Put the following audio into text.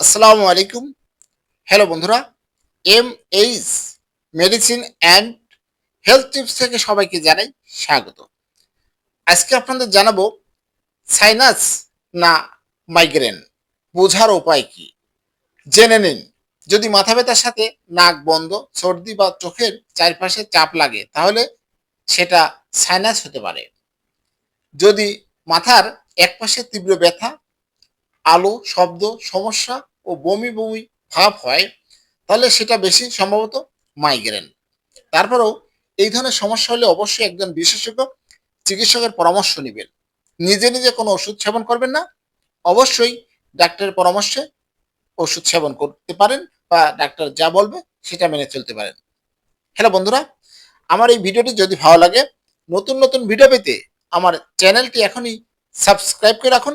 আসসালামু আলাইকুম। হ্যালো বন্ধুরা M H medicine and health tips থেকে সবাইকে জানাই স্বাগত। আজকে আপনাদের জানাব সাইনাস না মাইগ্রেন বোঝার উপায় কি? জেনে নিন, যদি মাথা ব্যথার সাথে নাক বন্ধ, সর্দি বা চোখের চারপাশে চাপ লাগে, তাহলে সেটা সাইনাস হতে পারে। যদি মাথার একপাশে তীব্র ব্যথা আলো, শব্দ, সমস্যা ও বমি বমি ভাব হয়, তাহলে সেটা বেশি সম্ভবত মাইগ্রেন তারপরেও এই ধরনের সমস্যা হলে অবশ্যই একজন বিশেষজ্ঞ চিকিৎসকের পরামর্শ নেবেন। নিজে নিজে কোনো ওষুধ সেবন করবেন না। অবশ্যই ডাক্তারের পরামর্শে ওষুধ সেবন করতে পারেন বা ডাক্তার যা বলবে সেটা মেনে চলতে পারেন। হ্যালো বন্ধুরা, আমার এই ভিডিওটি যদি ভালো লাগে, নতুন নতুন ভিডিও পেতে আমার চ্যানেলটি এখনই সাবস্ক্রাইব করে রাখুন।